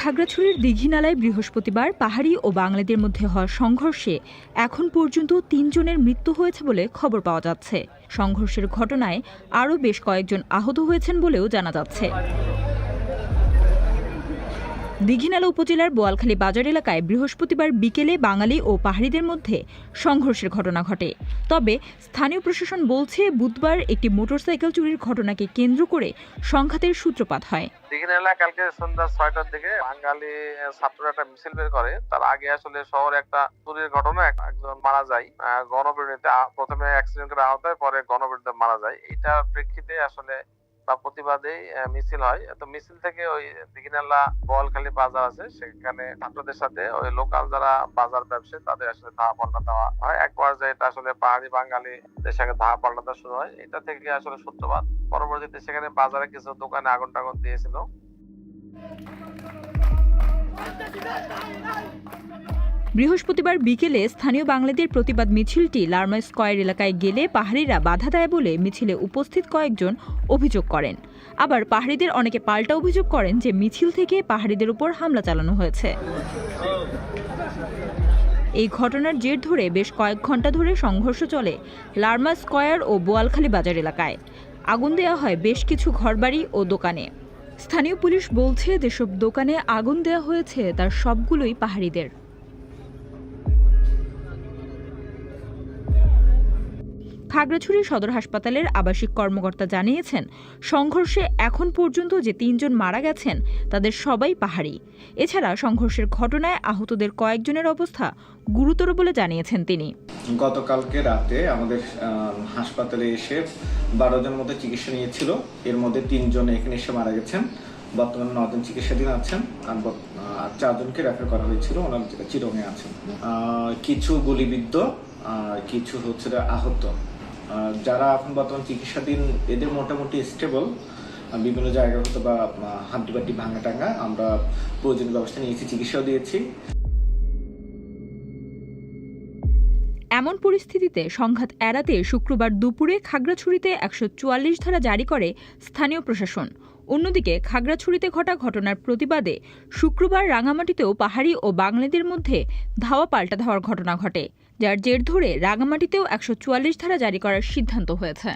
খাগড়াছড়ির দীঘিনালায় বৃহস্পতিবার পাহাড়ি ও বাঙালিদের মধ্যে হওয়া সংঘর্ষে এখন পর্যন্ত তিনজনের মৃত্যু হয়েছে বলে খবর পাওয়া যাচ্ছে। সংঘর্ষের ঘটনায় আরও বেশ কয়েকজন আহত হয়েছেন বলেও জানা যাচ্ছে। দীঘিনালা উপজেলার বোয়ালখালী বাজার এলাকায় বৃহস্পতিবার বিকেলে বাঙালি ও পাহাড়িদের মধ্যে সংঘর্ষের ঘটনা ঘটে। তবে স্থানীয় প্রশাসন বলছে, বুধবার একটি মোটরসাইকেল চুরির ঘটনাকে কেন্দ্র করে সংঘাতের সূত্রপাত হয়। দীঘিনালা কালকে সন্ধ্যা ছয়টার দিকে বাঙালি ছাত্ররা একটা মিছিল বের করে। তার আগে আসলে শহরে একটা চুরির ঘটনা একজন মারা যায়। গণবিরোধীতে প্রথমে অ্যাক্সিডেন্ট করে আহত হয়, পরে গণবিরোধীতে মারা যায়। এটার প্রেক্ষিতে আসলে প্রতিবাদেই আহ, মিছিল হয়। তো মিছিল থেকে ওই দীঘিনালা বোয়ালখালী বাজার আছে সেখানে ছাত্রদের সাথে ওই লোকাল যারা বাজার ব্যবসায়ী তাদের আসলে ধাওয়া পাল্টা দেওয়া হয়। এক পর্যায়ে এটা আসলে পাহাড়ি বাঙালিদের সঙ্গে ধাওয়া পাল্টাতে শুরু হয়। এটা থেকে আসলে সূত্রপাত। পরবর্তীতে সেখানে বাজারে কিছু দোকানে আগুন টাগুন দিয়েছিল। বৃহস্পতিবার বিকেলে স্থানীয় বাংলাদের প্রতিবাদ মিছিলটি লার্মা স্কয়ার এলাকায় গেলে পাহাড়িরা বাধা দেয় বলে মিছিলে উপস্থিত কয়েকজন অভিযোগ করেন। আবার পাহাড়িদের অনেকে পাল্টা অভিযোগ করেন যে মিছিল থেকে পাহাড়িদের উপর হামলা চালানো হয়েছে। এই ঘটনার জের ধরে বেশ কয়েক ঘণ্টা ধরে সংঘর্ষ চলে লার্মা স্কয়ার ও বোয়ালখালী বাজার এলাকায়। আগুন দেওয়া হয় বেশ কিছু ঘরবাড়ি ও দোকানে। স্থানীয় পুলিশ বলছে, যেসব দোকানে আগুন দেওয়া হয়েছে, তার সবগুলোই পাহাড়িদের। খাগড়াছড়ি সদর হাসপাতালের আবাসিক কর্মকর্তা জানিয়েছেন সংঘর্ষে এখন পর্যন্ত যে তিনজন মারা গেছেন তাদের সবাই পাহাড়ি। এছাড়া সংঘর্ষের ঘটনায় আহতদের কয়েকজনের অবস্থা গুরুতর বলে জানিয়েছেন তিনি। গতকালকে রাতে আমাদের হাসপাতালে এসে বারো জন মতো চিকিৎসা নিয়েছিল। এর মধ্যে তিনজন এখানে এসে মারা গেছেন। বর্তমানে নজন চিকিৎসাধীন আছেন। আর চারজনকে রেফার করা হয়েছিল। ওনার চিরঙে আছেন। কিছু গুলিবিদ্ধ কিছু হচ্ছে আহত। আহ, যারা এখন বর্তমান চিকিৎসাধীন, এদের মোটামুটি স্টেবল বিভিন্ন জায়গায় হতো বা হাড্ডি বাড্ডি ভাঙা টাঙা আমরা প্রয়োজনীয় ব্যবস্থা নিয়েছি, চিকিৎসাও দিয়েছি। এমন পরিস্থিতিতে সংঘাত এড়াতে শুক্রবার দুপুরে খাগড়াছড়িতে একশো চুয়াল্লিশ ধারা জারি করে স্থানীয় প্রশাসন। অন্যদিকে খাগড়াছড়িতে ঘটা ঘটনার প্রতিবাদে শুক্রবার রাঙামাটিতেও পাহাড়ি ও বাংলাদের মধ্যে ধাওয়া পাল্টা ধাওয়ার ঘটনা ঘটে, যার জের ধরে রাঙামাটিতেও একশো চুয়াল্লিশ ধারা জারি করার সিদ্ধান্ত হয়েছে।